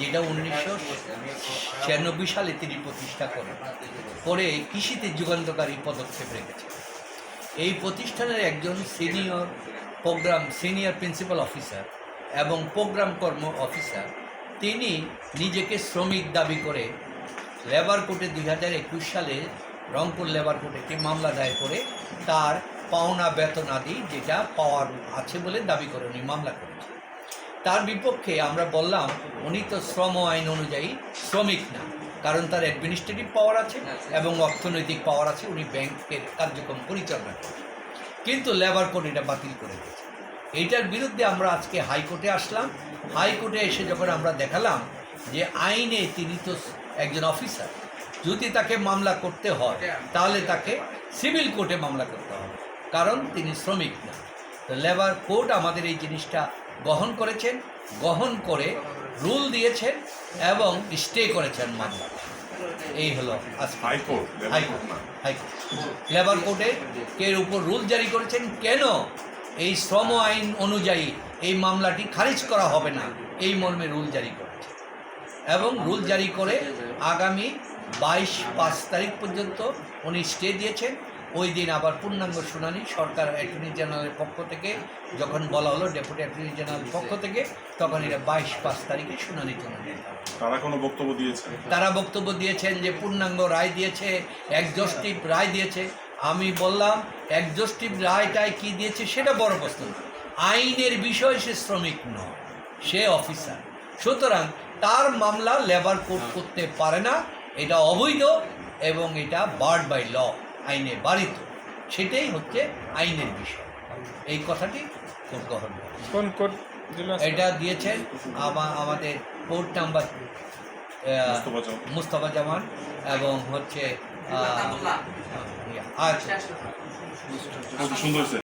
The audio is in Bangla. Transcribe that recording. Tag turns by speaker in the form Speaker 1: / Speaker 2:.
Speaker 1: যেটা উনিশশো ছিয়ানব্বই সালে তিনি প্রতিষ্ঠা করেন। করে কৃষিতে যুগান্তকারী পদক্ষেপ রেখেছেন। এই প্রতিষ্ঠানের একজন senior program, senior principal officer এবং প্রোগ্রাম কর্ম অফিসার। তিনি নিজেকে শ্রমিক দাবি করে লেবার কোর্টে দুই হাজার একুশ সালে, রংপুর লেবার কোর্টে একটি মামলা দায়ের করে তার পাওনা বেতন আদি যেটা পাওয়ার আছে বলে দাবি করে উনি মামলা করেছেন। তার বিপক্ষে আমরা বললাম উনি তো শ্রম আইন অনুযায়ী শ্রমিক না, কারণ তার অ্যাডমিনিস্ট্রেটিভ পাওয়ার আছে এবং অর্থনৈতিক পাওয়ার আছে, উনি ব্যাংকের কার্যক্রম পরিচালনা করেন। কিন্তু লেবার কোড এটা বাতিল করে দিয়েছে। এইটার বিরুদ্ধে আমরা আজকে হাইকোর্টে আসলাম। হাইকোর্টে এসে যখন আমরা দেখালাম যে আইনে তিনি তো একজন অফিসার যদি তাকে মামলা করতে হয়, তাহলে তাকে সিভিল কোর্টে মামলা করতে হবে, কারণ তিনি শ্রমিক না। তো লেবার কোর্ট আমাদের এই জিনিসটা করেছেন গ্রহণ করে রুল দিয়েছেন এবং স্টে করেছেন মামলা। এই হলো
Speaker 2: হাইকোর্ট
Speaker 1: হাইকোর্ট হাইকোর্ট লেবার কোর্টে এর উপর রুল জারি করেছেন কেন? এই শ্রম আইন অনুযায়ী এই মামলাটি খারিজ করা হবে না এই মর্মে রুল জারি করেছে। এবং রুল জারি করে আগামী বাইশ পাঁচ তারিখ পর্যন্ত উনি স্টে দিয়েছেন ওই দিন আবার পূর্ণাঙ্গ শুনানি সরকার অ্যাটর্নি জেনারেলের পক্ষ থেকে যখন বলা হলো ডেপুটি অ্যাটর্নি জেনারেলের পক্ষ থেকে তখন এটা বাইশ পাঁচ তারিখে শুনানি জন্য নিয়ে।
Speaker 2: তারা কোনো বক্তব্য দিয়েছে
Speaker 1: তারা বক্তব্য দিয়েছেন যে পূর্ণাঙ্গ রায় দিয়েছে একজস্টিভ রায় দিয়েছে। আমি বললাম একজস্টিভ রায়টায় কি দিয়েছে সেটা বড় প্রশ্ন না। আইনের বিষয় সে শ্রমিক নয় সে অফিসার। সুতরাং তার মামলা লেবার কোর্ট করতে পারে না এটা অবৈধ এবং এটা বার্ড বাই ল আইনে বাড়িত সেটাই হচ্ছে আইনের বিষয়। এই কথাটি কোর্ট গ্রহণ
Speaker 3: কোন কোড দিল
Speaker 1: এটা দিয়েছেন আমা- আমাদের কোর্ট নাম্বার
Speaker 2: মুস্তফা জামান।
Speaker 1: এবং হচ্ছে আজ আচ্ছা
Speaker 2: খুব সুন্দর